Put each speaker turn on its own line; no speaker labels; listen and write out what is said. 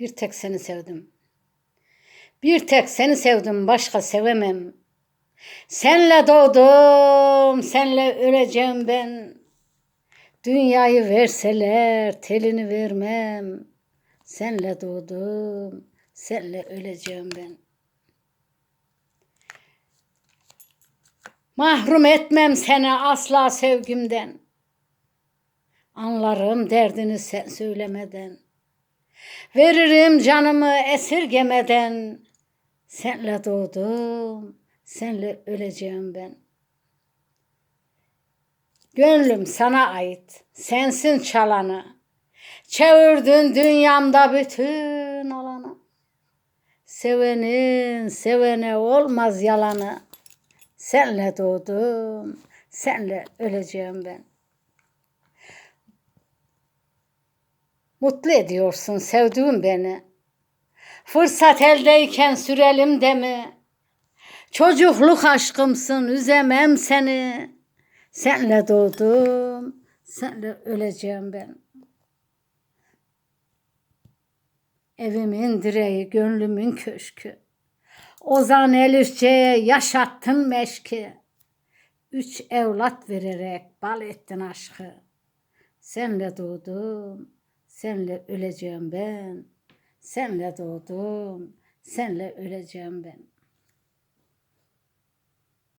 Bir tek seni sevdim. Bir tek seni sevdim, başka sevemem. Senle doğdum, senle öleceğim ben. Dünyayı verseler, telini vermem. Senle doğdum, senle öleceğim ben. Mahrum etmem seni asla sevgimden. Anlarım derdini sen söylemeden. Veririm canımı esirgemeden. Senle doğdum, senle öleceğim ben. Gönlüm sana ait, sensin çalanı. Çevirdin dünyamda bütün alanı. Sevenin sevene olmaz yalanı. Senle doğdum, senle öleceğim ben. Mutlu ediyorsun sevdiğim beni. Fırsat eldeyken sürelim de mi? Çocukluk aşkımsın üzemem seni. Senle doğdum, senle öleceğim ben. Evimin direği, gönlümün köşkü. Ozan Elifçe'ye yaşattın meşki. Üç evlat vererek bal ettin aşkı. Senle doğdum, senle öleceğim ben. Senle doğdum, senle öleceğim ben.